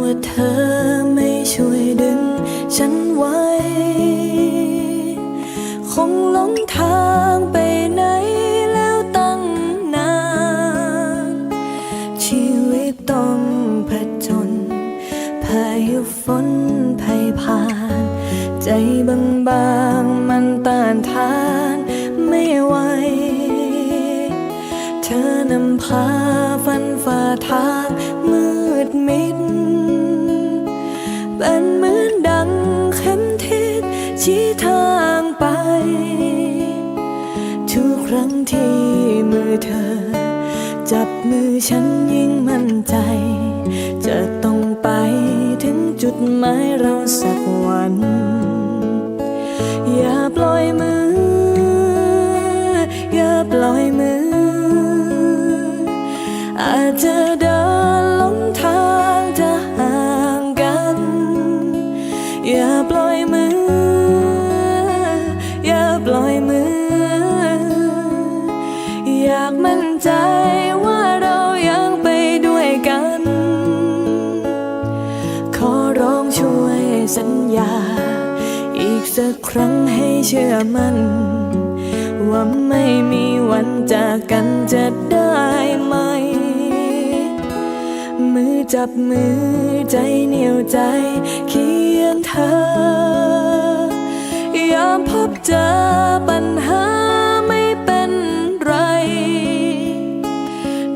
ว่าเธอไม่ช่วยดึงฉันไว้ คงหลงทางไปไหนแล้วตั้งนาน ชีวิตต้องผจญพายุฝนภัยผ่าน ใจบางบางมันต้านทานไม่ไหว เธอนำพาฟันฝ่าทางมืดมิด เป็นเหมือนดังเข็มทิศชี้ทางไป ทุกครั้งที่มือเธอ จับมือฉันยิ่งมั่นใจ มือ อยากมั่นใจว่าเรายังไปด้วยกัน ขอร้องช่วยสัญญา อีกสักครั้งให้เชื่อมันว่าไม่มีวันจากกันจะได้ไหม มือจับมือใจเหนียวใจเคียงเธอามพบเจอปัญหาไม่เป็นไร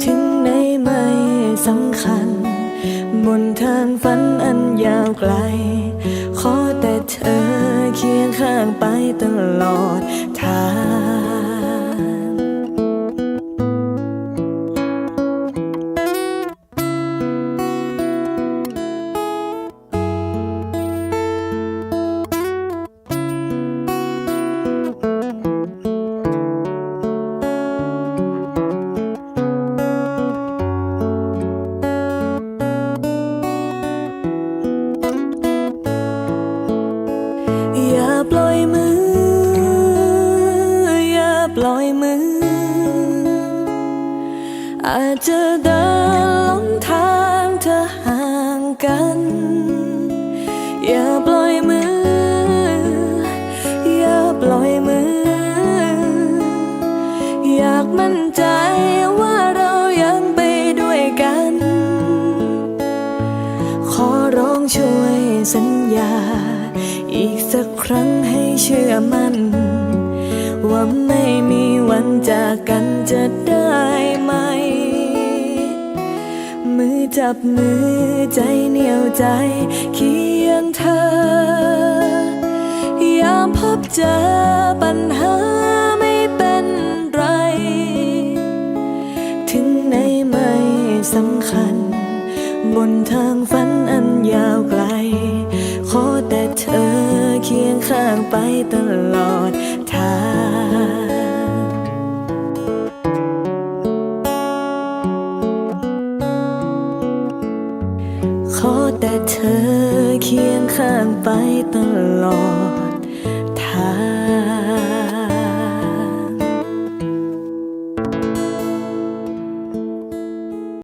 ถึงไหนไม่สำคัญ บนทางฝันอันยาวไกล ขอแต่เธอเคียงข้างไปตลอดทาง อาจจะเดินหลงทางเธอห่างกัน อย่าปล่อยมือ อย่าปล่อยมือ อยากมั่นใจว่าเรายังไปด้วยกัน ขอร้องช่วยสัญญา อีกสักครั้งให้เชื่อมันว่าไม่มีวันจากกันจะได้ไหม จับมือใจเหนียวใจเคียงเธอ ยามพบเจอปัญหาไม่เป็นไร ถึงไหนไม่สำคัญ บนทางฝันอันยาวไกล ขอแต่เธอเคียงข้างไปตลอดทาง แต่เธอเคียงข้างไปตลอด